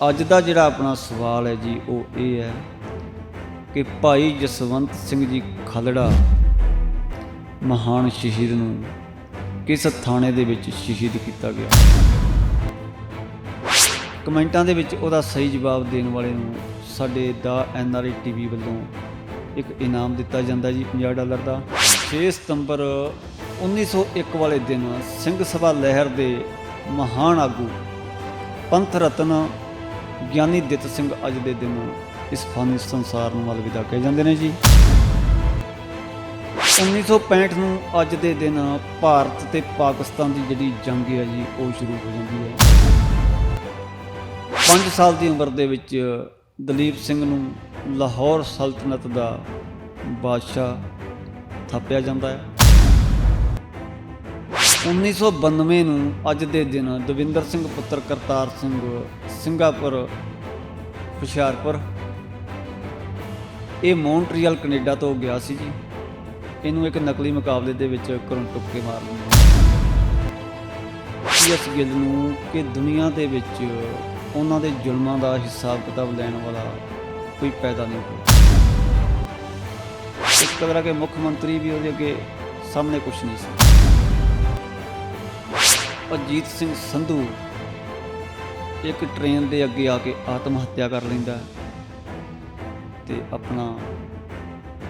ਅੱਜ ਦਾ ਜਿਹੜਾ ਆਪਣਾ ਸਵਾਲ ਹੈ ਜੀ, ਉਹ ਇਹ ਹੈ ਕਿ ਭਾਈ ਜਸਵੰਤ ਸਿੰਘ ਜੀ ਖਾਲੜਾ ਮਹਾਨ ਸ਼ਹੀਦ ਨੂੰ ਕਿਸ ਥਾਣੇ ਦੇ ਵਿੱਚ ਸ਼ਹੀਦ ਕੀਤਾ ਗਿਆ? ਕਮੈਂਟਾਂ ਦੇ ਵਿੱਚ ਉਹਦਾ ਸਹੀ ਜਵਾਬ ਦੇਣ ਵਾਲੇ ਨੂੰ ਸਾਡੇ ਦਾ ਐਨਆਰਆਈ ਟੀਵੀ ਵੱਲੋਂ ਇੱਕ ਇਨਾਮ ਦਿੱਤਾ ਜਾਂਦਾ ਜੀ 50 ਡਾਲਰ ਦਾ। 6 ਸਤੰਬਰ 1901 ਵਾਲੇ ਦਿਨ ਸਿੰਘ ਸਭਾ ਲਹਿਰ ਦੇ ਮਹਾਨ ਆਗੂ ਪੰਥ ਰਤਨ ਗਿਆਨੀ ਦਿੱਤ ਸਿੰਘ ਅੱਜ ਦੇ ਦਿਨ ਇਸ ਫਾਨੀ ਸੰਸਾਰ ਨੂੰ ਅਲਵਿਦਾ ਕਹਿ ਜਾਂਦੇ ਨੇ ਜੀ। 1965 ਨੂੰ ਅੱਜ ਦੇ ਦਿਨ ਭਾਰਤ ਤੇ ਪਾਕਿਸਤਾਨ ਦੀ ਜਿਹੜੀ ਜੰਗ ਹੈ ਜੀ, ਉਹ ਸ਼ੁਰੂ ਹੋ ਜਾਂਦੀ ਹੈ। 5 ਸਾਲ ਦੀ ਉਮਰ ਦੇ ਵਿੱਚ ਦਲੀਪ ਸਿੰਘ ਨੂੰ ਲਾਹੌਰ ਸਲਤਨਤ ਦਾ ਬਾਦਸ਼ਾਹ ਥਾਪਿਆ ਜਾਂਦਾ ਹੈ। 1992 ਨੂੰ ਅੱਜ ਦੇ ਦਿਨ ਦਵਿੰਦਰ ਸਿੰਘ ਪੁੱਤਰ ਕਰਤਾਰ ਸਿੰਘ ਸਿੰਗਾਪੁਰ ਹੁਸ਼ਿਆਰਪੁਰ। ਇਹ ਮੌਂਟਰੀਅਲ ਕੈਨੇਡਾ ਤੋਂ ਗਿਆ ਸੀ ਜੀ। ਇਹਨੂੰ ਇੱਕ ਨਕਲੀ ਮੁਕਾਬਲੇ ਦੇ ਵਿੱਚ ਘਰੋਂ ਕੇ ਮਾਰ ਲਿਆ ਇਸ ਗਿੱਲ ਨੂੰ ਕਿ ਦੁਨੀਆ ਦੇ ਵਿੱਚ ਉਹਨਾਂ ਦੇ ਜ਼ੁਲਮਾਂ ਦਾ ਹਿਸਾਬ ਕਿਤਾਬ ਲੈਣ ਵਾਲਾ ਕੋਈ ਪੈਦਾ ਨਹੀਂ ਹੋਇਆ। ਇੱਕ ਤਰ੍ਹਾਂ ਕੇ ਮੁੱਖ ਮੰਤਰੀ ਵੀ ਉਹਦੇ ਅੱਗੇ ਸਾਹਮਣੇ ਕੁਝ ਨਹੀਂ ਸੀ। ਅਜੀਤ ਸਿੰਘ ਸੰਧੂ ਇੱਕ ਟ੍ਰੇਨ ਦੇ ਅੱਗੇ ਆ ਕੇ ਆਤਮ ਹੱਤਿਆ ਕਰ ਲੈਂਦਾ ਹੈ ਤੇ ਆਪਣਾ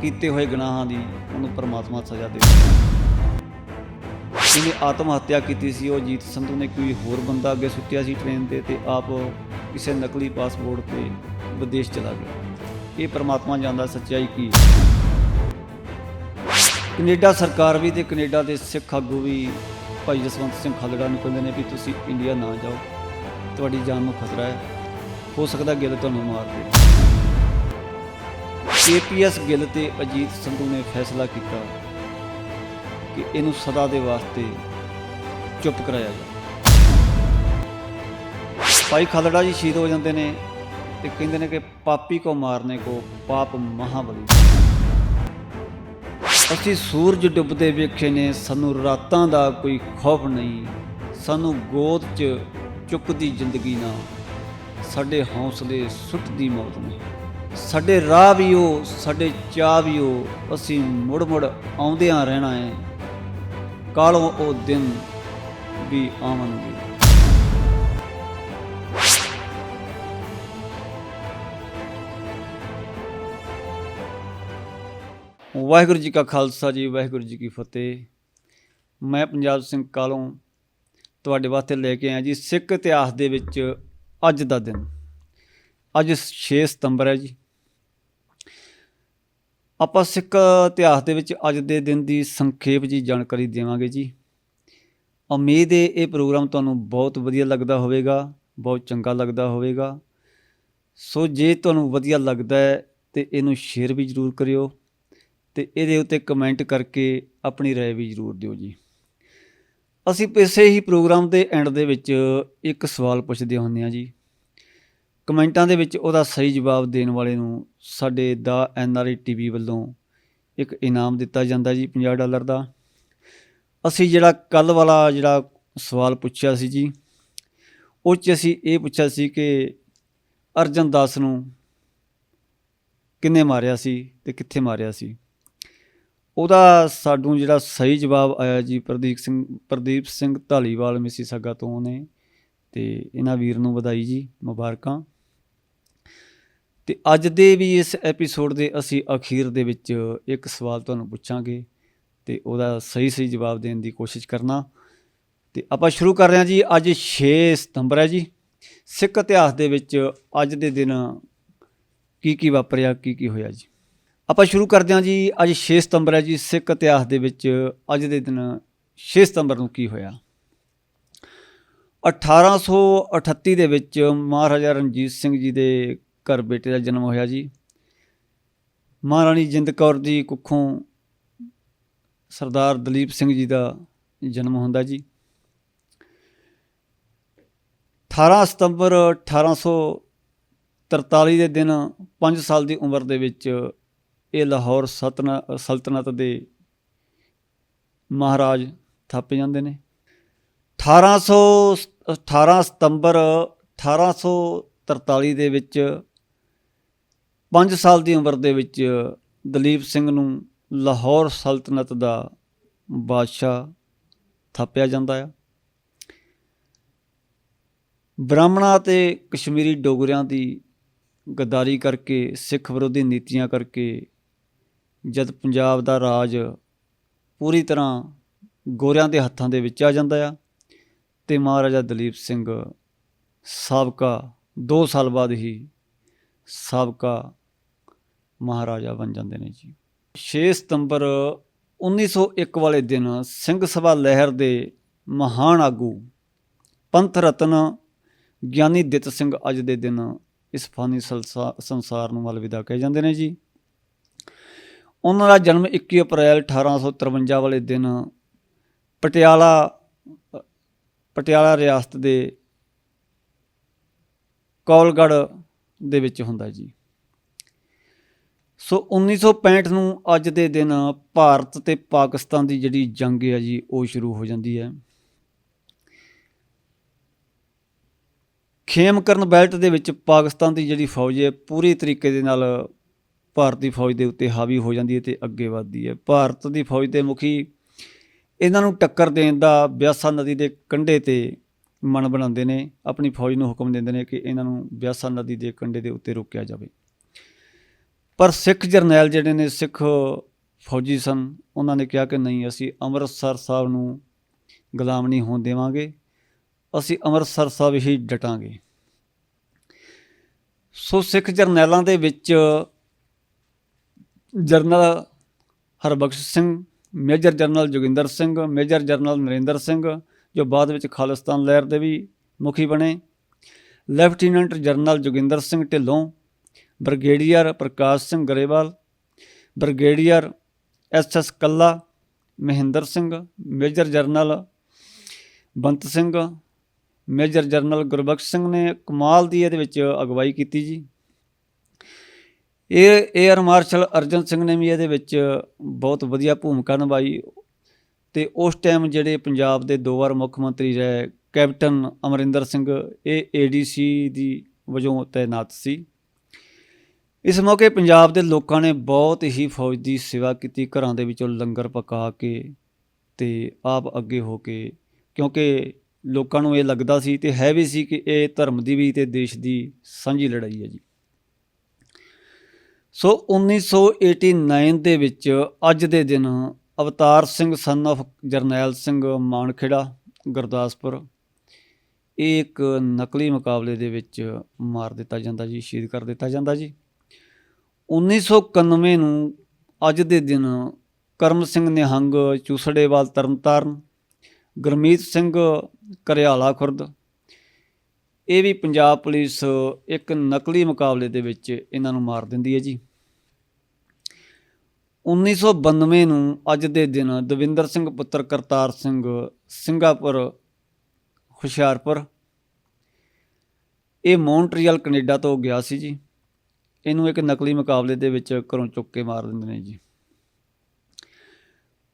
ਕੀਤੇ ਹੋਏ ਗੁਨਾਹਾਂ ਦੀ ਉਹਨੂੰ ਪਰਮਾਤਮਾ ਸਜ਼ਾ ਦੇ ਜਿਹਨੇ ਆਤਮ ਹੱਤਿਆ ਕੀਤੀ ਸੀ, ਉਹ ਅਜੀਤ ਸੰਧੂ ਨੇ ਕੋਈ ਹੋਰ ਬੰਦਾ ਅੱਗੇ ਸੁੱਟਿਆ ਸੀ ਟ੍ਰੇਨ ਤੇ ਤੇ ਆਪ ਕਿਸੇ ਨਕਲੀ ਪਾਸਪੋਰਟ ਤੇ ਵਿਦੇਸ਼ ਚਲਾ ਗਿਆ ਇਹ ਪਰਮਾਤਮਾ ਜਾਣਦਾ ਸੱਚਾਈ ਕੀ ਹੈ। ਕੈਨੇਡਾ ਸਰਕਾਰ ਵੀ ਤੇ ਕੈਨੇਡਾ ਦੇ ਸਿੱਖ ਆਗੂ ਵੀ ਭਾਈ ਜਸਵੰਤ ਸਿੰਘ ਖਾਲੜਾ ਨੂੰ ਕਹਿੰਦੇ ਨੇ ਵੀ ਤੁਸੀਂ ਇੰਡੀਆ ਨਾ ਜਾਓ। ਤੁਹਾਡੀ ਜਾਨ ਨੂੰ ਖਤਰਾ ਹੈ। ਹੋ ਸਕਦਾ ਗਿੱਲ ਤੁਹਾਨੂੰ ਮਾਰ ਦੇ ਕੇਪੀਐਸ ਗਿੱਲ ਤੇ ਅਜੀਤ ਸੰਧੂ ਨੇ ਫੈਸਲਾ ਕੀਤਾ ਕਿ ਇਹਨੂੰ ਸਦਾ ਦੇ ਵਾਸਤੇ ਚੁੱਪ ਕਰਾਇਆ ਜਾਵੇ। ਭਾਈ ਖਾਲੜਾ ਜੀ ਸ਼ਹੀਦ ਹੋ ਜਾਂਦੇ ਨੇ ਤੇ ਕਹਿੰਦੇ ਨੇ ਕਿ ਪਾਪੀ ਕੋ ਮਾਰਨੇ ਕੋ ਪਾਪ ਮਹਾਬਲੀ। ਅਸੀਂ ਸੂਰਜ ਡੁੱਬਦੇ ਵੇਖੇ ਨੇ, ਸਾਨੂੰ ਰਾਤਾਂ ਦਾ ਕੋਈ ਖੌਫ ਨਹੀਂ, ਸਾਨੂੰ ਗੋਦ 'ਚ ਚੁੱਕਦੀ ਜ਼ਿੰਦਗੀ ਨਾ। ਸਾਡੇ ਹੌਸਲੇ ਸੁੱਟਦੀ ਮੌਤ ਨੇ ਸਾਡੇ ਰਾਹ ਵੀ ਉਹ, ਸਾਡੇ ਚਾਹ ਵੀ ਉਹ, ਅਸੀਂ ਮੁੜ ਮੁੜ ਆਉਂਦਿਆਂ ਰਹਿਣਾ ਹੈ ਕਾਲੋਂ ਉਹ ਦਿਨ ਵੀ ਆਵਣਗੇ ਵਾਹਿਗੁਰੂ ਜੀ ਕਾ ਖਾਲਸਾ ਜੀ, ਵਾਹਿਗੁਰੂ ਜੀ ਕੀ ਫਤਿਹ। ਮੈਂ ਪੰਜਾਬ ਸਿੰਘ ਕਾਲੋਂ ਤੁਹਾਡੇ ਵਾਸਤੇ ਲੈ ਕੇ ਆਇਆ ਜੀ, ਸਿੱਖ ਇਤਿਹਾਸ ਦੇ ਵਿੱਚ ਅੱਜ ਦਾ ਦਿਨ। ਅੱਜ 6 ਸਤੰਬਰ ਹੈ ਜੀ। ਆਪਾਂ ਸਿੱਖ ਇਤਿਹਾਸ ਦੇ ਵਿੱਚ ਅੱਜ ਦੇ ਦਿਨ ਦੀ ਸੰਖੇਪ ਜੀ ਜਾਣਕਾਰੀ ਦੇਵਾਂਗੇ ਜੀ। ਉਮੀਦ ਹੈ ਇਹ ਪ੍ਰੋਗਰਾਮ ਤੁਹਾਨੂੰ ਬਹੁਤ ਵਧੀਆ ਲੱਗਦਾ ਹੋਵੇਗਾ, ਬਹੁਤ ਚੰਗਾ ਲੱਗਦਾ ਹੋਵੇਗਾ। ਸੋ ਜੇ ਤੁਹਾਨੂੰ ਵਧੀਆ ਲੱਗਦਾ ਹੈ ਤੇ ਇਹਨੂੰ ਸ਼ੇਅਰ ਵੀ ਜ਼ਰੂਰ ਕਰਿਓ। ਤੇ ਇਹਦੇ ਉੱਤੇ ਕਮੈਂਟ ਕਰਕੇ ਆਪਣੀ رائے ਵੀ ਜ਼ਰੂਰ ਦਿਓ ਜੀ ਅਸੀਂ ਇਸੇ ਹੀ ਪ੍ਰੋਗਰਾਮ ਦੇ ਐਂਡ ਦੇ ਵਿੱਚ ਇੱਕ ਸਵਾਲ ਪੁੱਛਦੇ ਹੁੰਦੇ ਹਾਂ ਜੀ ਕਮੈਂਟਾਂ ਦੇ ਵਿੱਚ ਉਹਦਾ ਸਹੀ ਜਵਾਬ ਦੇਣ ਵਾਲੇ ਨੂੰ ਸਾਡੇ ਦਾ ਐਨਆਰਆਈ ਟੀਵੀ ਵੱਲੋਂ ਇੱਕ ਇਨਾਮ ਦਿੱਤਾ ਜਾਂਦਾ ਜੀ 50 ਡਾਲਰ ਦਾ ਅਸੀਂ ਜਿਹੜਾ ਕੱਲ ਵਾਲਾ ਜਿਹੜਾ ਸਵਾਲ ਪੁੱਛਿਆ ਸੀ ਜੀ ਉਹ 'ਚ ਅਸੀਂ ਇਹ ਪੁੱਛਿਆ ਸੀ ਕਿ ਅਰਜਨ ਦਾਸ ਨੂੰ ਕਿੰਨੇ ਮਾਰਿਆ ਸੀ ਤੇ ਕਿੱਥੇ ਮਾਰਿਆ ਸੀ ਉਹਦਾ ਸਾਨੂੰ ਜਿਹੜਾ ਸਹੀ ਜਵਾਬ ਆਇਆ ਜੀ ਪ੍ਰਦੀਪ ਸਿੰਘ ਪ੍ਰਦੀਪ ਸਿੰਘ ਢਾਲੀਵਾਲ ਮਿਸੀ ਸੱਗਾ ਤੋਂ ਨੇ ਤੇ ਇਹਨਾਂ ਵੀਰ ਨੂੰ ਵਧਾਈ ਜੀ ਮੁਬਾਰਕਾਂ। ਤੇ ਅੱਜ ਦੇ ਵੀ ਇਸ ਐਪੀਸੋਡ ਦੇ ਅਸੀਂ ਅਖੀਰ ਦੇ ਵਿੱਚ ਇੱਕ ਸਵਾਲ ਤੁਹਾਨੂੰ ਪੁੱਛਾਂਗੇ ਤੇ ਉਹਦਾ ਸਹੀ ਸਹੀ ਜਵਾਬ ਦੇਣ ਦੀ ਕੋਸ਼ਿਸ਼ ਕਰਨਾ। ਤੇ ਆਪਾਂ ਸ਼ੁਰੂ ਕਰ ਰਹੇ ਹਾਂ ਜੀ, ਅੱਜ 6 ਸਤੰਬਰ ਹੈ ਜੀ। ਸਿੱਖ ਇਤਿਹਾਸ ਦੇ ਵਿੱਚ ਅੱਜ ਦੇ ਦਿਨ ਕੀ ਕੀ ਵਾਪਰਿਆ, ਕੀ ਕੀ ਹੋਇਆ ਜੀ? ਆਪਾਂ ਸ਼ੁਰੂ ਕਰਦੇ ਹਾਂ ਜੀ, ਅੱਜ 6 ਸਤੰਬਰ ਹੈ ਜੀ, ਸਿੱਖ ਇਤਿਹਾਸ ਦੇ ਵਿੱਚ ਅੱਜ ਦੇ ਦਿਨ 6 ਸਤੰਬਰ ਨੂੰ ਕੀ ਹੋਇਆ? 1838 ਦੇ ਵਿੱਚ ਮਹਾਰਾਜਾ ਰਣਜੀਤ ਸਿੰਘ ਜੀ ਦੇ ਘਰ ਬੇਟੇ ਦਾ ਜਨਮ ਹੋਇਆ ਜੀ। ਮਹਾਰਾਣੀ ਜਿੰਦ ਕੌਰ ਦੀ ਕੁੱਖੋਂ ਸਰਦਾਰ ਦਲੀਪ ਸਿੰਘ ਜੀ ਦਾ ਜਨਮ ਹੁੰਦਾ ਜੀ। 18 ਸਤੰਬਰ 1843 ਦੇ ਦਿਨ 5 ਸਾਲ ਦੀ ਉਮਰ ਦੇ ਵਿੱਚ ਇਹ ਲਾਹੌਰ ਸਤਨਾ ਸਲਤਨਤ ਦੇ ਮਹਾਰਾਜ ਥਾਪੇ ਜਾਂਦੇ ਨੇ। 1800 18 ਸਤੰਬਰ 1800 1943 ਦੇ ਵਿੱਚ 5 ਸਾਲ ਦੀ ਉਮਰ ਦੇ ਵਿੱਚ ਦਲੀਪ ਸਿੰਘ ਨੂੰ ਲਾਹੌਰ ਸਲਤਨਤ ਦਾ ਬਾਦਸ਼ਾਹ ਥਾਪਿਆ ਜਾਂਦਾ ਆ। ਬ੍ਰਾਹਮਣਾਂ ਤੇ ਕਸ਼ਮੀਰੀ ਡੋਗਰਿਆਂ ਦੀ ਗਦਾਰੀ ਕਰਕੇ, ਸਿੱਖ ਵਿਰੋਧੀ ਨੀਤੀਆਂ ਕਰਕੇ ਜਦ ਪੰਜਾਬ ਦਾ ਰਾਜ ਪੂਰੀ ਤਰ੍ਹਾਂ ਗੋਰਿਆਂ ਦੇ ਹੱਥਾਂ ਦੇ ਵਿੱਚ ਆ ਜਾਂਦਾ ਆ ਤੇ ਮਹਾਰਾਜਾ ਦਲੀਪ ਸਿੰਘ ਸਾਬਕਾ 2 ਸਾਲ ਬਾਅਦ ਹੀ ਸਾਬਕਾ ਮਹਾਰਾਜਾ ਬਣ ਜਾਂਦੇ ਨੇ ਜੀ। 6 ਸਤੰਬਰ 1901 ਵਾਲੇ ਦਿਨ ਸਿੰਘ ਸਭਾ ਲਹਿਰ ਦੇ ਮਹਾਨ ਆਗੂ ਪੰਥ ਰਤਨ ਗਿਆਨੀ ਦਿੱਤ ਸਿੰਘ ਅੱਜ ਦੇ ਦਿਨ ਇਸ ਫਾਨੀ ਸਲਸਾ- ਸੰਸਾਰ ਨੂੰ ਅਲਵਿਦਾ ਕਹੇ ਜਾਂਦੇ ਨੇ ਜੀ। ਉਹਨਾਂ ਦਾ ਜਨਮ 21 ਅਪ੍ਰੈਲ 1853 ਵਾਲੇ ਦਿਨ ਪਟਿਆਲਾ ਪਟਿਆਲਾ ਰਿਆਸਤ ਦੇ ਕੌਲਗੜ ਦੇ ਵਿੱਚ ਹੁੰਦਾ ਜੀ। ਸੋ 1965 ਨੂੰ ਅੱਜ ਦੇ ਦਿਨ ਭਾਰਤ ਤੇ ਪਾਕਿਸਤਾਨ ਦੀ ਜਿਹੜੀ ਜੰਗ ਹੈ ਜੀ, ਉਹ ਸ਼ੁਰੂ ਹੋ ਜਾਂਦੀ ਹੈ। ਖੇਮਕਰਨ ਬੈਲਟ ਦੇ ਵਿੱਚ ਪਾਕਿਸਤਾਨ ਦੀ ਜਿਹੜੀ ਫੌਜ ਹੈ, ਪੂਰੀ ਤਰੀਕੇ ਦੇ ਨਾਲ ਭਾਰਤੀ ਫੌਜ ਦੇ ਉੱਤੇ ਹਾਵੀ ਹੋ ਜਾਂਦੀ ਹੈ ਤੇ ਅੱਗੇ ਵਧਦੀ ਹੈ। ਭਾਰਤ ਦੀ ਫੌਜ ਦੇ ਮੁਖੀ ਇਹਨਾਂ ਨੂੰ ਟੱਕਰ ਦੇਣ ਦਾ ਬਿਆਸਾ ਨਦੀ ਦੇ ਕੰਢੇ ਤੇ ਮਨ ਬਣਾਉਂਦੇ ਨੇ, ਆਪਣੀ ਫੌਜ ਨੂੰ ਹੁਕਮ ਦਿੰਦੇ ਨੇ ਕਿ ਇਹਨਾਂ ਨੂੰ ਬਿਆਸਾ ਨਦੀ ਦੇ ਕੰਢੇ ਦੇ ਉੱਤੇ ਰੋਕਿਆ ਜਾਵੇ। ਪਰ ਸਿੱਖ ਜਰਨੈਲ ਜਿਹੜੇ ਨੇ, ਸਿੱਖ ਫੌਜੀ ਸਨ, ਉਹਨਾਂ ਨੇ ਕਿਹਾ ਕਿ ਨਹੀਂ, ਅਸੀਂ ਅੰਮ੍ਰਿਤਸਰ ਸਾਹਿਬ ਨੂੰ ਗੁਲਾਮ ਨਹੀਂ ਹੋਣ ਦੇਵਾਂਗੇ, ਅਸੀਂ ਅੰਮ੍ਰਿਤਸਰ ਸਾਹਿਬ ਹੀ ਡਟਾਂਗੇ। ਸੋ ਸਿੱਖ ਜਰਨੈਲਾਂ ਦੇ ਵਿੱਚ general Harbakhsh Singh, major general Joginder Singh, major general Narinder Singh, ਜੋ ਬਾਅਦ ਵਿੱਚ ਖਾਲਿਸਤਾਨ ਲਹਿਰ ਦੇ ਵੀ ਮੁਖੀ ਬਣੇ। Lieutenant general Joginder Singh Dhillon, brigadier Parkash Singh Grewal, brigadier S S Kalla, Mahinder Singh, major general Bant Singh, major general Gurbakhsh Singh ਨੇ ਕਮਾਲ ਦੀ ਇਹਦੇ ਵਿੱਚ ਅਗਵਾਈ ਕੀਤੀ ਜੀ। ਇਹ 에ਅਰ ਮਾਰਸ਼ਲ ਅਰਜਨ ਸਿੰਘ ਨੇ ਵੀ ਇਹਦੇ ਵਿੱਚ ਬਹੁਤ ਵਧੀਆ ਭੂਮਿਕਾ ਨਿਭਾਈ ਤੇ ਉਸ ਟਾਈਮ ਜਿਹੜੇ ਪੰਜਾਬ ਦੇ ਦੋ ਵਾਰ ਮੁੱਖ ਮੰਤਰੀ ਰਹੇ, ਕੈਪਟਨ ਅਮਰਿੰਦਰ ਸਿੰਘ, ਇਹ ਏਡੀਸੀ ਦੀ ਵਜੋਂ ਤਾਇਨਾਤ ਸੀ। ਇਸ ਮੌਕੇ ਪੰਜਾਬ ਦੇ ਲੋਕਾਂ ਨੇ ਬਹੁਤ ਹੀ ਫੌਜ ਦੀ ਸੇਵਾ ਕੀਤੀ, ਘਰਾਂ ਦੇ ਵਿੱਚੋਂ ਲੰਗਰ ਪਕਾ ਕੇ ਤੇ ਆਪ ਅੱਗੇ ਹੋ ਕੇ, ਕਿਉਂਕਿ ਲੋਕਾਂ ਨੂੰ ਇਹ ਲੱਗਦਾ ਸੀ ਤੇ ਹੈ ਵੀ ਸੀ ਕਿ ਇਹ ਧਰਮ ਦੀ ਵੀ ਤੇ ਦੇਸ਼ ਦੀ ਸਾਂਝੀ ਲੜਾਈ ਹੈ ਜੀ। ਸੋ 1989 ਦੇ ਵਿੱਚ ਅੱਜ ਦੇ ਦਿਨ ਅਵਤਾਰ ਸਿੰਘ ਸਨ of ਜਰਨੈਲ ਸਿੰਘ ਮਾਨਖੇੜਾ, ਗੁਰਦਾਸਪੁਰ, ਇਹ ਇੱਕ ਨਕਲੀ ਮੁਕਾਬਲੇ ਦੇ ਵਿੱਚ ਮਾਰ ਦਿੱਤਾ ਜਾਂਦਾ ਜੀ, ਸ਼ਹੀਦ ਕਰ ਦਿੱਤਾ ਜਾਂਦਾ ਜੀ। 1991 ਨੂੰ ਅੱਜ ਦੇ ਦਿਨ ਕਰਮ ਸਿੰਘ ਨਿਹੰਗ ਚੂਸੜੇਵਾਲ ਤਰਨਤਾਰਨ, ਗੁਰਮੀਤ ਸਿੰਘ ਕਰਿਆਲਾ ਖੁਰਦ ਇਹ ਵੀ ਪੰਜਾਬ ਪੁਲਿਸ ਇੱਕ ਨਕਲੀ ਮੁਕਾਬਲੇ ਦੇ ਵਿੱਚ ਇਹਨਾਂ ਨੂੰ ਮਾਰ ਦਿੰਦੀ ਹੈ ਜੀ। 1992 ਨੂੰ ਅੱਜ ਦੇ ਦਿਨ ਦਵਿੰਦਰ ਸਿੰਘ ਪੁੱਤਰ ਕਰਤਾਰ ਸਿੰਘ ਸਿੰਗਾਪੁਰ ਹੁਸ਼ਿਆਰਪੁਰ, ਇਹ ਮੌਂਟਰੀਅਲ ਕੈਨੇਡਾ ਤੋਂ ਗਿਆ ਸੀ ਜੀ। ਇਹਨੂੰ ਇੱਕ ਨਕਲੀ ਮੁਕਾਬਲੇ ਦੇ ਵਿੱਚ ਘਰੋਂ ਚੁੱਕ ਕੇ ਮਾਰ ਦਿੰਦੇ ਨੇ ਜੀ।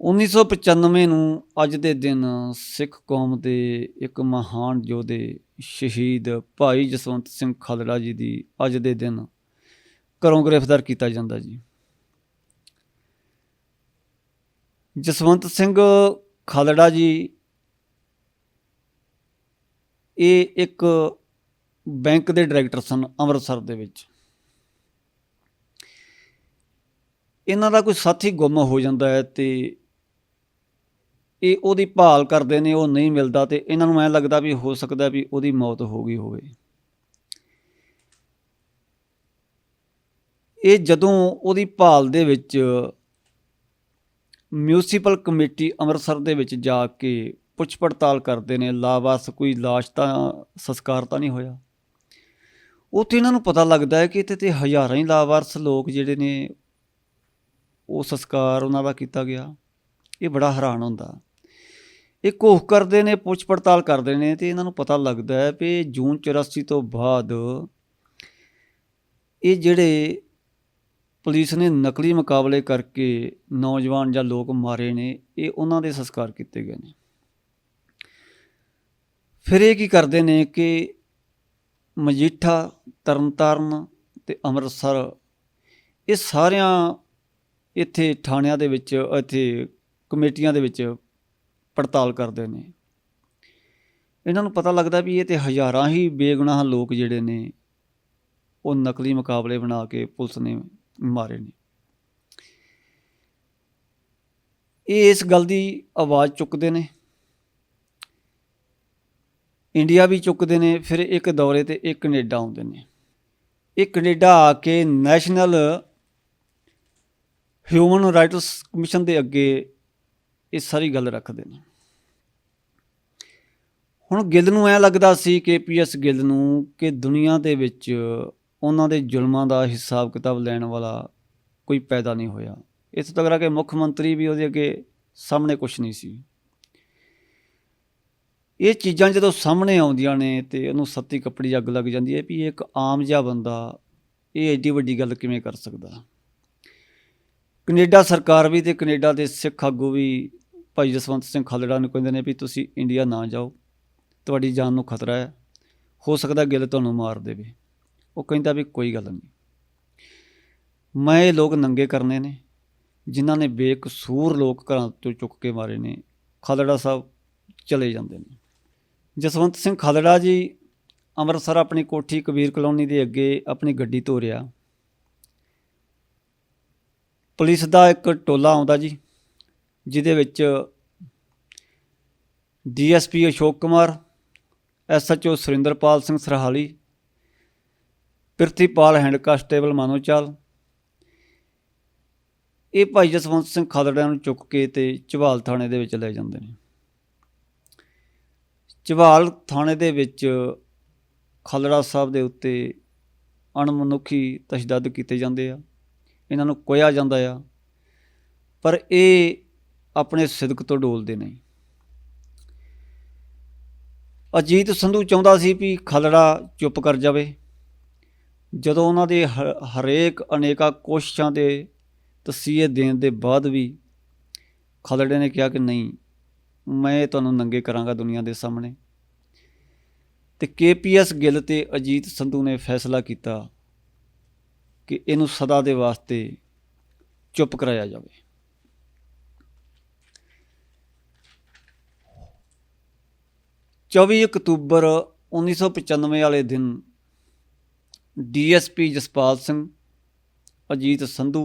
1995 ਨੂੰ ਅੱਜ ਦੇ ਦਿਨ ਸਿੱਖ ਕੌਮ ਦੇ ਇੱਕ ਮਹਾਨ ਯੋਧੇ ਸ਼ਹੀਦ ਭਾਈ ਜਸਵੰਤ ਸਿੰਘ ਖਾਲੜਾ ਜੀ ਦੀ ਅੱਜ ਦੇ ਦਿਨ ਘਰੋਂ ਗ੍ਰਿਫਤਾਰ ਕੀਤਾ ਜਾਂਦਾ ਜੀ। ਜਸਵੰਤ ਸਿੰਘ ਖਾਲੜਾ ਜੀ ਇਹ ਇੱਕ ਬੈਂਕ ਦੇ ਡਾਇਰੈਕਟਰ ਸਨ ਅੰਮ੍ਰਿਤਸਰ ਦੇ ਵਿੱਚ। ਇਹਨਾਂ ਦਾ ਕੋਈ ਸਾਥੀ ਗੁੰਮ ਹੋ ਜਾਂਦਾ ਹੈ ਤੇ ਇਹ ਉਹਦੀ ਭਾਲ ਕਰਦੇ ਨੇ, ਉਹ ਨਹੀਂ ਮਿਲਦਾ ਤੇ ਇਹਨਾਂ ਨੂੰ ਐ ਲੱਗਦਾ ਵੀ ਹੋ ਸਕਦਾ ਵੀ ਉਹਦੀ ਮੌਤ ਹੋ ਗਈ ਹੋਵੇ। ਇਹ ਜਦੋਂ ਉਹਦੀ ਭਾਲ ਦੇ ਵਿੱਚ ਮਿਊਨਿਸਪਲ ਕਮੇਟੀ ਅੰਮ੍ਰਿਤਸਰ ਦੇ ਵਿੱਚ ਜਾ ਕੇ ਪੁੱਛ ਪੜਤਾਲ ਕਰਦੇ ਨੇ ਲਾਵਾਰਸ ਕੋਈ ਲਾਸ਼ ਤਾਂ, ਸੰਸਕਾਰ ਤਾਂ ਨਹੀਂ ਹੋਇਆ। ਉੱਥੇ ਇਹਨਾਂ ਨੂੰ ਪਤਾ ਲੱਗਦਾ ਹੈ ਕਿ ਇੱਥੇ ਤੇ ਹਜ਼ਾਰਾਂ ਹੀ ਲਾਵਾਰਸ ਲੋਕ ਜਿਹੜੇ ਨੇ, ਉਹ ਸੰਸਕਾਰ ਉਹਨਾਂ ਦਾ ਕੀਤਾ ਗਿਆ। ਇਹ ਬੜਾ ਹੈਰਾਨ ਹੁੰਦਾ। ਇਹ ਕੋਖ ਕਰਦੇ ਨੇ, ਪੁੱਛ ਪੜਤਾਲ ਕਰਦੇ ਨੇ ਤੇ ਇਹਨਾਂ ਨੂੰ ਪਤਾ ਲੱਗਦਾ ਹੈ ਵੀ ਜੂਨ 84 ਤੋਂ ਬਾਅਦ ਇਹ ਜਿਹੜੇ ਪੁਲਿਸ ਨੇ ਨਕਲੀ ਮੁਕਾਬਲੇ ਕਰਕੇ ਨੌਜਵਾਨ ਜਾਂ ਲੋਕ ਮਾਰੇ ਨੇ, ਇਹ ਉਹਨਾਂ ਦੇ ਸੰਸਕਾਰ ਕੀਤੇ ਗਏ ਨੇ। ਫਿਰ ਇਹ ਕੀ ਕਰਦੇ ਨੇ ਕਿ ਮਜੀਠਾ, ਤਰਨਤਾਰਨ ਤੇ ਅੰਮ੍ਰਿਤਸਰ, ਇਹ ਸਾਰਿਆਂ ਇੱਥੇ ਥਾਣਿਆਂ ਦੇ ਵਿੱਚ, ਇੱਥੇ ਕਮੇਟੀਆਂ ਦੇ ਵਿੱਚ ਪੜਤਾਲ ਕਰਦੇ ਨੇ। ਇਹਨਾਂ ਨੂੰ ਪਤਾ ਲੱਗਦਾ ਵੀ ਇਹ ਤੇ ਹਜ਼ਾਰਾਂ ਹੀ ਬੇਗੁਨਾਹ ਲੋਕ ਜਿਹੜੇ ਨੇ, ਉਹ ਨਕਲੀ ਮੁਕਾਬਲੇ ਬਣਾ ਕੇ ਪੁਲਿਸ ਨੇ ਮਾਰੇ ਨੇ। ਇਹ ਇਸ ਗੱਲ ਦੀ ਆਵਾਜ਼ ਚੁੱਕਦੇ ਨੇ। ਇੰਡੀਆ ਵੀ ਚੁੱਕਦੇ ਨੇ, ਫਿਰ ਇੱਕ ਦੌਰੇ ਤੇ ਇੱਕ ਕੈਨੇਡਾ ਆਉਂਦੇ ਨੇ। ਇਹ ਕੈਨੇਡਾ ਆ ਕੇ ਨੈਸ਼ਨਲ ਹਿਊਮਨ ਰਾਈਟਸ ਕਮਿਸ਼ਨ ਦੇ ਅੱਗੇ ਇਹ ਸਾਰੀ ਗੱਲ ਰੱਖਦੇ ਨੇ। ਹੁਣ ਗਿੱਲ ਨੂੰ ਐ ਲੱਗਦਾ ਸੀ ਕਿ ਪੀਐਸ ਗਿੱਲ ਨੂੰ ਕਿ ਦੁਨੀਆ ਦੇ ਵਿੱਚ ਉਹਨਾਂ ਦੇ ਜ਼ੁਲਮਾਂ ਦਾ ਹਿਸਾਬ ਕਿਤਾਬ ਲੈਣ ਵਾਲਾ ਕੋਈ ਪੈਦਾ ਨਹੀਂ ਹੋਇਆ। ਇਸ ਤੱਕ ਕਿ ਮੁੱਖ ਮੰਤਰੀ ਵੀ ਉਹਦੇ ਅੱਗੇ ਸਾਹਮਣੇ ਕੁਝ ਨਹੀਂ ਸੀ। ਇਹ ਚੀਜ਼ਾਂ ਜਦੋਂ ਸਾਹਮਣੇ ਆਉਂਦੀਆਂ ਨੇ ਤੇ ਉਹਨੂੰ ਸੱਤੀ ਕੱਪੜੀ ਅੱਗ ਲੱਗ ਜਾਂਦੀ ਹੈ ਵੀ ਇਹ ਇੱਕ ਆਮ ਜਿਹਾ ਬੰਦਾ ਇਹ ਐਡੀ ਵੱਡੀ ਗੱਲ ਕਿਵੇਂ ਕਰ ਸਕਦਾ। ਕੈਨੇਡਾ ਸਰਕਾਰ ਵੀ ਤੇ ਕੈਨੇਡਾ ਦੇ ਸਿੱਖ ਆਗੂ ਵੀ ਭਾਈ ਜਸਵੰਤ ਸਿੰਘ ਖਾਲੜਾ ਨੂੰ ਕਹਿੰਦੇ ਨੇ ਵੀ ਤੁਸੀਂ ਇੰਡੀਆ ਨਾ ਜਾਓ। ਤੁਹਾਡੀ ਜਾਨ ਨੂੰ ਖਤਰਾ ਹੈ। ਹੋ ਸਕਦਾ ਗਿੱਲ ਤੁਹਾਨੂੰ ਮਾਰ ਦੇਵੇ। ਉਹ ਕਹਿੰਦਾ ਵੀ ਕੋਈ ਗੱਲ ਨਹੀਂ। ਮੈਂ ਇਹ ਲੋਕ ਨੰਗੇ ਕਰਨੇ ਨੇ, ਜਿਨ੍ਹਾਂ ਨੇ ਬੇਕਸੂਰ ਲੋਕ ਘਰਾਂ ਤੋਂ ਚੁੱਕ ਕੇ ਮਾਰੇ ਨੇ। ਖਾਲੜਾ ਸਾਹਿਬ ਚਲੇ ਜਾਂਦੇ ਨੇ। ਜਸਵੰਤ ਸਿੰਘ ਖਾਲੜਾ ਜੀ ਅੰਮ੍ਰਿਤਸਰ ਆਪਣੀ ਕੋਠੀ ਕਬੀਰ ਕਲੋਨੀ ਦੇ ਅੱਗੇ ਆਪਣੀ ਗੱਡੀ ਧੋਰਿਆ ਪੁਲਿਸ ਦਾ ਇੱਕ ਟੋਲਾ ਆਉਂਦਾ ਜੀ। ਜਿਹਦੇ ਵਿੱਚ DSP Ashok Kumar, SHO Surinderpal Singh Sarhali Prithipal head constable Manochahal ਇਹ ਭਾਈ ਜਸਵੰਤ ਸਿੰਘ ਖਾਲੜਾ ਨੂੰ ਚੁੱਕ ਕੇ ਤੇ ਝਵਾਲ ਥਾਣੇ ਦੇ ਵਿੱਚ ਲੈ ਜਾਂਦੇ ਨੇ। ਝਵਾਲ ਥਾਣੇ ਦੇ ਵਿੱਚ ਖਾਲੜਾ ਸਾਹਿਬ ਦੇ ਉੱਤੇ ਅਣਮਨੁੱਖੀ ਤਸ਼ੱਦਦ ਕੀਤੇ ਜਾਂਦੇ ਆ। ਇਹਨਾਂ ਨੂੰ ਕੋਇਆ ਜਾਂਦਾ ਆ। ਪਰ ਇਹ ਆਪਣੇ ਸਿਦਕ ਤੋਂ ਡੋਲਦੇ ਨਹੀਂ। ਅਜੀਤ ਸੰਧੂ ਚਾਹੁੰਦਾ ਸੀ ਵੀ ਖਾਲੜਾ ਚੁੱਪ ਕਰ ਜਾਵੇ। ਜਦੋਂ ਉਹਨਾਂ ਦੇ ਹ- ਹਰੇਕ ਅਨੇਕਾਂ ਕੋਸ਼ਿਸ਼ਾਂ ਦੇ ਤਸੀਹੇ ਦੇਣ ਦੇ ਬਾਅਦ ਵੀ ਖਾਲੜੇ ਨੇ ਕਿਹਾ ਕਿ ਨਹੀਂ, ਮੈਂ ਤੁਹਾਨੂੰ ਨੰਗੇ ਕਰਾਂਗਾ ਦੁਨੀਆ ਦੇ ਸਾਹਮਣੇ। ਤੇ ਕੇਪੀਐਸ ਗਿੱਲ ਤੇ ਅਜੀਤ ਸੰਧੂ ਨੇ ਫੈਸਲਾ ਕੀਤਾ ਕਿ ਇਹਨੂੰ ਸਦਾ ਦੇ ਵਾਸਤੇ ਚੁੱਪ ਕਰਾਇਆ ਜਾਵੇ। ਚੌਵੀ ਅਕਤੂਬਰ 1995 ਵਾਲੇ ਦਿਨ ਡੀਐਸਪੀ ਜਸਪਾਲ ਸਿੰਘ, ਅਜੀਤ ਸੰਧੂ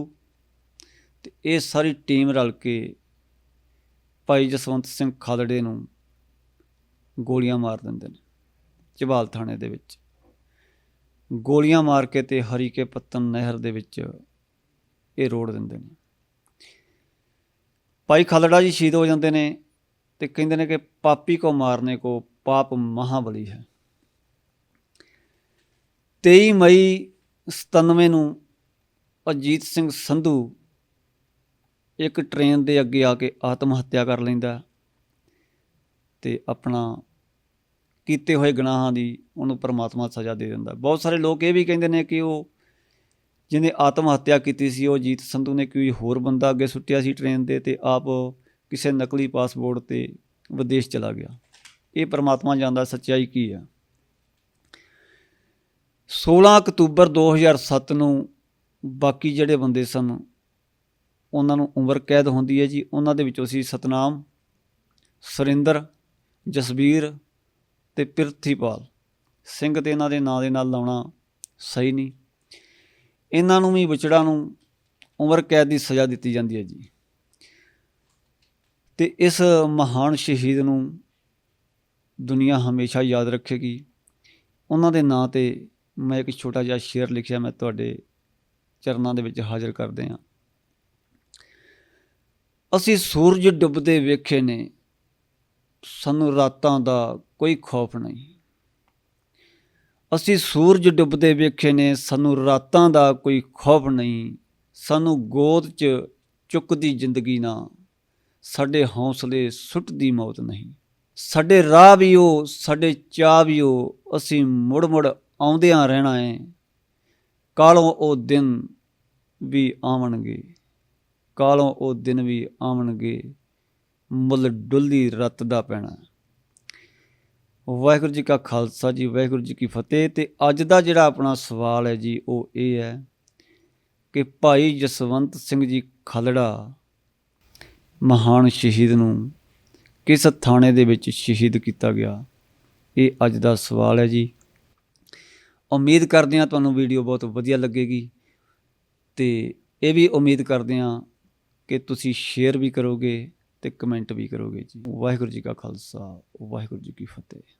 ਤੇ ਇਹ ਸਾਰੀ ਟੀਮ ਰਲ ਕੇ ਭਾਈ ਜਸਵੰਤ ਸਿੰਘ ਖਾਲੜੇ ਨੂੰ ਗੋਲੀਆਂ ਮਾਰ ਦਿੰਦੇ ਨੇ ਝਬਾਲ ਥਾਣੇ ਦੇ ਵਿੱਚ। ਗੋਲੀਆਂ ਮਾਰ ਕੇ ਤੇ ਹਰੀਕੇ ਪੱਤਨ ਨਹਿਰ ਦੇ ਵਿੱਚ ਇਹ ਰੋੜ ਦਿੰਦੇ ਨੇ। ਭਾਈ ਖਾਲੜਾ ਜੀ ਸ਼ਹੀਦ ਹੋ ਜਾਂਦੇ ਨੇ ਤੇ ਕਹਿੰਦੇ ਨੇ ਕਿ ਪਾਪੀ ਕੋ ਮਾਰਨੇ ਕੋ ਪਾਪ ਮਹਾਬਲੀ ਹੈ। 23 ਮਈ 97 ਨੂੰ ਅਜੀਤ ਸਿੰਘ ਸੰਧੂ ਇੱਕ ਟ੍ਰੇਨ ਦੇ ਅੱਗੇ ਆ ਕੇ ਆਤਮ ਹੱਤਿਆ ਕਰ ਲੈਂਦਾ ਤੇ ਆਪਣਾ ਕੀਤੇ ਹੋਏ ਗੁਨਾਹਾਂ ਦੀ ਉਹਨੂੰ ਪਰਮਾਤਮਾ ਸਜ਼ਾ ਦੇ ਦਿੰਦਾ ਬਹੁਤ ਸਾਰੇ ਲੋਕ ਇਹ ਵੀ ਕਹਿੰਦੇ ਨੇ ਕਿ ਉਹ ਜਿਹਨੇ ਆਤਮ ਹੱਤਿਆ ਕੀਤੀ ਸੀ, ਉਹ ਜੀਤ ਸੰਧੂ ਨੇ ਕੋਈ ਹੋਰ ਬੰਦਾ ਅੱਗੇ ਸੁੱਟਿਆ ਸੀ ਟ੍ਰੇਨ ਦੇ ਤੇ ਆਪ ਕਿਸੇ ਨਕਲੀ ਪਾਸਪੋਰਟ ਤੇ ਵਿਦੇਸ਼ ਚਲਾ ਗਿਆ। ਇਹ ਪਰਮਾਤਮਾ ਜਾਣਦਾ ਸੱਚਾਈ ਕੀ ਆ। 16 ਅਕਤੂਬਰ 2007 ਨੂੰ ਬਾਕੀ ਜਿਹੜੇ ਬੰਦੇ ਸਨ, ਉਹਨਾਂ ਨੂੰ ਉਮਰ ਕੈਦ ਹੁੰਦੀ ਹੈ ਜੀ। ਉਹਨਾਂ ਦੇ ਵਿੱਚੋਂ ਸੀ ਸਤਨਾਮ, ਸੁਰਿੰਦਰ, ਜਸਬੀਰ ਤੇ ਪ੍ਰਿਥੀਪਾਲ। ਸਿੰਘ ਤੇ ਇਹਨਾਂ ਦੇ ਨਾਂ ਦੇ ਨਾਲ ਲਾਉਣਾ ਸਹੀ ਨਹੀਂ। ਇਹਨਾਂ ਨੂੰ ਵੀ ਵਿਚੜਾ ਨੂੰ ਉਮਰ ਕੈਦ ਦੀ ਸਜ਼ਾ ਦਿੱਤੀ ਜਾਂਦੀ ਹੈ ਜੀ। ਤੇ ਇਸ ਮਹਾਨ ਸ਼ਹੀਦ ਨੂੰ ਦੁਨੀਆ ਹਮੇਸ਼ਾ ਯਾਦ ਰੱਖੇਗੀ। ਉਹਨਾਂ ਦੇ ਨਾਂ ਤੇ ਮੈਂ ਇੱਕ ਛੋਟਾ ਜਿਹਾ ਸ਼ੇਰ ਲਿਖਿਆ ਮੈਂ ਤੁਹਾਡੇ ਚਰਨਾਂ ਦੇ ਵਿੱਚ ਹਾਜ਼ਰ ਕਰਦੇ ਹਾਂ। ਅਸੀਂ ਸੂਰਜ ਡੁੱਬਦੇ ਵੇਖੇ ਨੇ, ਸਾਨੂੰ ਰਾਤਾਂ ਦਾ ਕੋਈ ਖੌਫ ਨਹੀਂ। ਅਸੀਂ ਸੂਰਜ ਡੁੱਬਦੇ ਵੇਖੇ ਨੇ, ਸਾਨੂੰ ਰਾਤਾਂ ਦਾ ਕੋਈ ਖੌਫ ਨਹੀਂ। ਸਾਨੂੰ ਗੋਦ 'ਚ ਚੁੱਕਦੀ ਜ਼ਿੰਦਗੀ ਨਾ, ਸਾਡੇ ਹੌਸਲੇ ਸੁੱਟਦੀ ਮੌਤ ਨਹੀਂ। ਸਾਡੇ ਰਾਹ ਵੀ ਉਹ, ਸਾਡੇ ਚਾਹ ਵੀ ਉਹ, ਅਸੀਂ ਮੁੜ ਮੁੜ ਆਉਂਦਿਆਂ ਰਹਿਣਾ ਹੈ ਕਾਲੋਂ ਉਹ ਦਿਨ ਵੀ ਆਵਣਗੇ, ਕਾਲੋਂ ਉਹ ਦਿਨ ਵੀ ਆਵਣਗੇ, ਮੁੱਲ ਡੁੱਲੀ ਰਤ ਦਾ ਪੈਣਾ। ਵਾਹਿਗੁਰੂ ਜੀ ਕਾ ਖਾਲਸਾ ਜੀ, ਵਾਹਿਗੁਰੂ ਜੀ ਕੀ ਫਤਿਹ। ਤੇ ਅੱਜ ਦਾ ਜਿਹੜਾ ਆਪਣਾ ਸਵਾਲ ਹੈ ਜੀ, ਉਹ ਇਹ ਹੈ ਕਿ ਭਾਈ ਜਸਵੰਤ ਸਿੰਘ ਜੀ ਖਾਲੜਾ ਮਹਾਨ ਸ਼ਹੀਦ ਨੂੰ ਕਿਸ ਥਾਣੇ ਦੇ ਵਿੱਚ ਸ਼ਹੀਦ ਕੀਤਾ ਗਿਆ? ਇਹ ਅੱਜ ਦਾ ਸਵਾਲ ਹੈ ਜੀ। ਉਮੀਦ ਕਰਦੇ ਹਾਂ ਤੁਹਾਨੂੰ ਵੀਡੀਓ ਬਹੁਤ ਵਧੀਆ ਲੱਗੇਗੀ। ਤੇ ਇਹ ਵੀ ਉਮੀਦ ਕਰਦੇ ਹਾਂ ਕਿ ਤੁਸੀਂ ਸ਼ੇਅਰ ਵੀ ਕਰੋਗੇ ਤੇ ਕਮੈਂਟ ਵੀ ਕਰੋਗੇ ਜੀ। ਵਾਹਿਗੁਰੂ ਜੀ ਕਾ ਖਾਲਸਾ, ਵਾਹਿਗੁਰੂ ਜੀ ਕੀ ਫਤਿਹ।